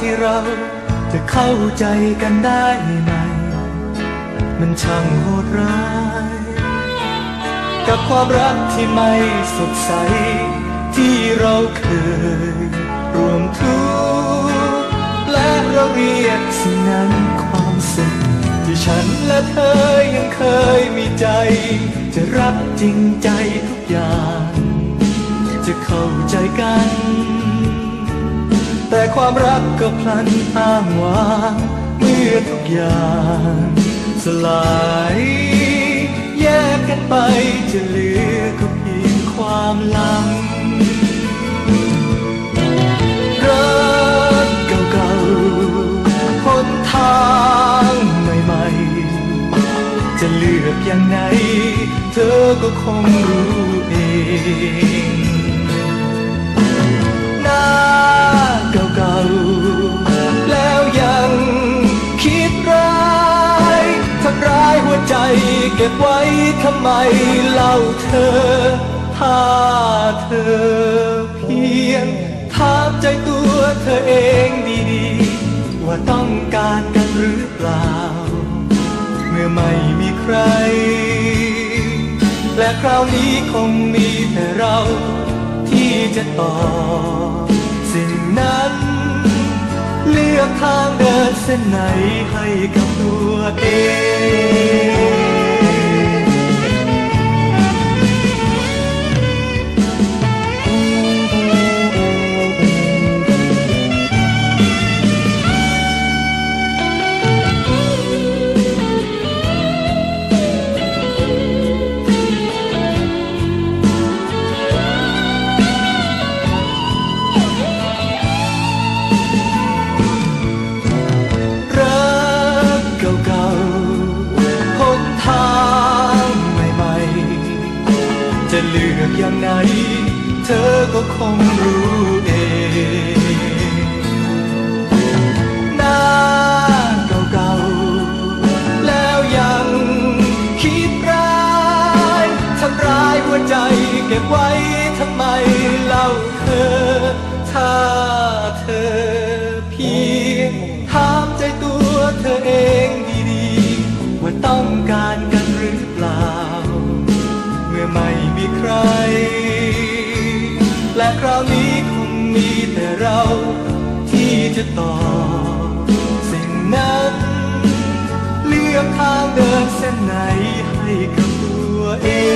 ที่เราจะเข้าใจกันได้ไหม มันช่างโหดร้าย กับความรักที่ไม่สดใส ที่เราเคยรวมทุกข์และเราเรียกสิ่งนั้นความสุขที่ฉันและเธอยังเคยมีใจ จะรักจริงใจทุกอย่าง จะเข้าใจกัน แต่ความรักก็พลันอ้างว้างเมื่อทุกอย่างสลายแยกกันไปจะเหลือก็เพียงความหลังรักเก่าๆหนทางใหม่ๆ จะเลือกอย่างไหน เธอก็คงรู้ บไว้ทำไมเล่าเธอ ถ้าเธอเพียงถามใจตัวเธอเองดีๆ ว่าต้องการกันหรือเปล่า เมื่อไม่มีใคร และคราวนี้คงมีแต่เราที่จะต่อ สิ่งนั้นเลือกทางเดินเส้นไหนให้กับตัวเอง อก็คงรู้เองหน้าเก่าๆแล้วยังคิดร้ายทำร้ายหัวใจเก็บไว้ทำไมเล่าเธอถ้าเธอเพียงถามใจตัวเธอเองดีๆ ว่าต้องการกันหรือเปล่า เมื่อไม่มีใคร และคราวนี้คงมีแต่เราที่จะต่อ สิ่งนั้น เลือกทางเดินเส้นไหนให้กับตัวเอง